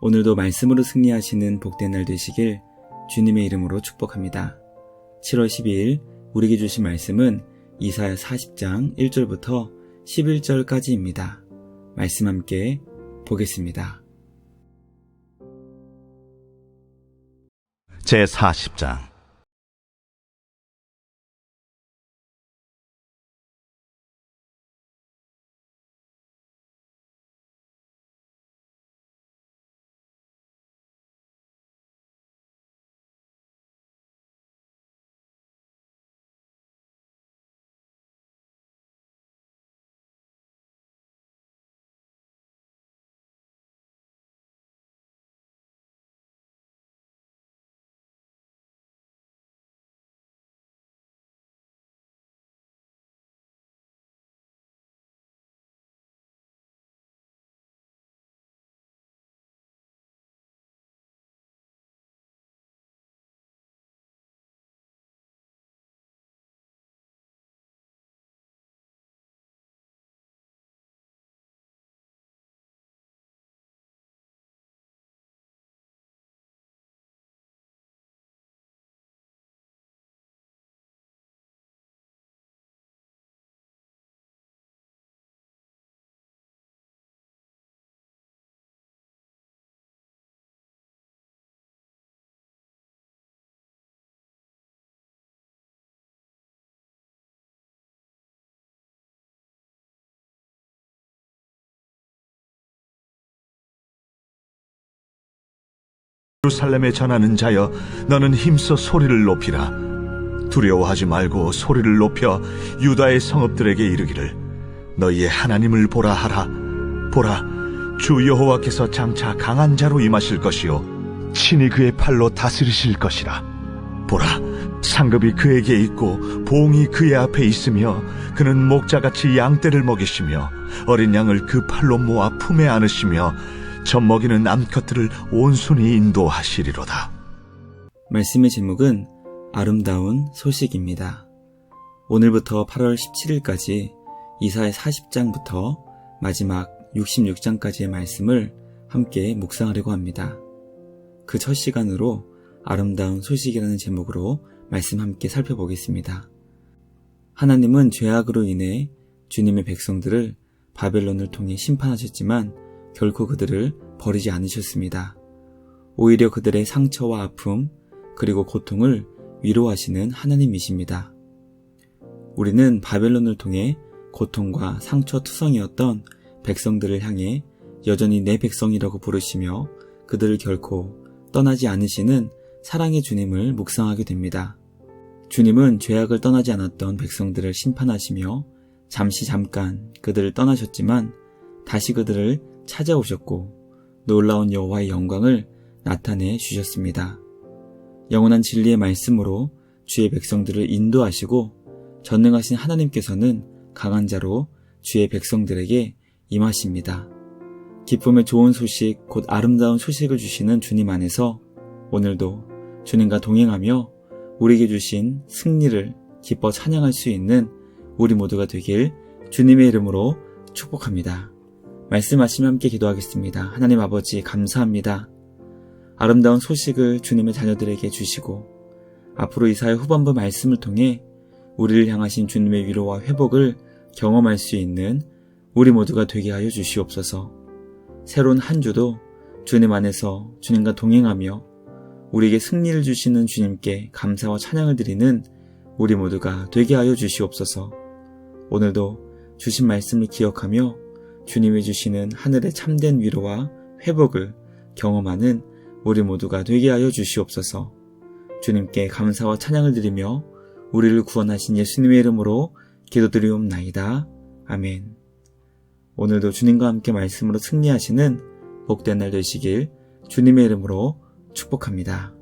오늘도 말씀으로 승리하시는 복된 날 되시길 주님의 이름으로 축복합니다. 7월 12일 우리에게 주신 말씀은 이사야 40장 1절부터 11절까지입니다. 말씀 함께 보겠습니다. 제 40장 예루살렘에 전하는 자여 너는 힘써 소리를 높이라. 두려워하지 말고 소리를 높여 유다의 성읍들에게 이르기를. 너희의 하나님을 보라 하라. 보라 주 여호와께서 장차 강한 자로 임하실 것이요. 친히 그의 팔로 다스리실 것이라. 보라 상급이 그에게 있고 봉이 그의 앞에 있으며 그는 목자같이 양떼를 먹이시며 어린 양을 그 팔로 모아 품에 안으시며 젖 먹이는 암컷들을 온순히 인도하시리로다. 말씀의 제목은 아름다운 소식입니다. 오늘부터 8월 17일까지 이사의 40장부터 마지막 66장까지의 말씀을 함께 묵상하려고 합니다. 그 첫 시간으로 아름다운 소식이라는 제목으로 말씀 함께 살펴보겠습니다. 하나님은 죄악으로 인해 주님의 백성들을 바벨론을 통해 심판하셨지만 결코 그들을 버리지 않으셨습니다. 오히려 그들의 상처와 아픔, 그리고 고통을 위로하시는 하나님이십니다. 우리는 바벨론을 통해 고통과 상처 투성이었던 백성들을 향해 여전히 내 백성이라고 부르시며 그들을 결코 떠나지 않으시는 사랑의 주님을 묵상하게 됩니다. 주님은 죄악을 떠나지 않았던 백성들을 심판하시며 잠시 잠깐 그들을 떠나셨지만 다시 그들을 찾아오셨고 놀라운 여호와의 영광을 나타내 주셨습니다. 영원한 진리의 말씀으로 주의 백성들을 인도하시고 전능하신 하나님께서는 강한 자로 주의 백성들에게 임하십니다. 기쁨의 좋은 소식, 곧 아름다운 소식을 주시는 주님 안에서 오늘도 주님과 동행하며 우리에게 주신 승리를 기뻐 찬양할 수 있는 우리 모두가 되길 주님의 이름으로 축복합니다. 말씀하시며 함께 기도하겠습니다. 하나님 아버지 감사합니다. 아름다운 소식을 주님의 자녀들에게 주시고 앞으로 이사의 후반부 말씀을 통해 우리를 향하신 주님의 위로와 회복을 경험할 수 있는 우리 모두가 되게 하여 주시옵소서. 새로운 한 주도 주님 안에서 주님과 동행하며 우리에게 승리를 주시는 주님께 감사와 찬양을 드리는 우리 모두가 되게 하여 주시옵소서. 오늘도 주신 말씀을 기억하며 주님이 주시는 하늘의 참된 위로와 회복을 경험하는 우리 모두가 되게 하여 주시옵소서. 주님께 감사와 찬양을 드리며 우리를 구원하신 예수님의 이름으로 기도드리옵나이다. 아멘. 오늘도 주님과 함께 말씀으로 승리하시는 복된 날 되시길 주님의 이름으로 축복합니다.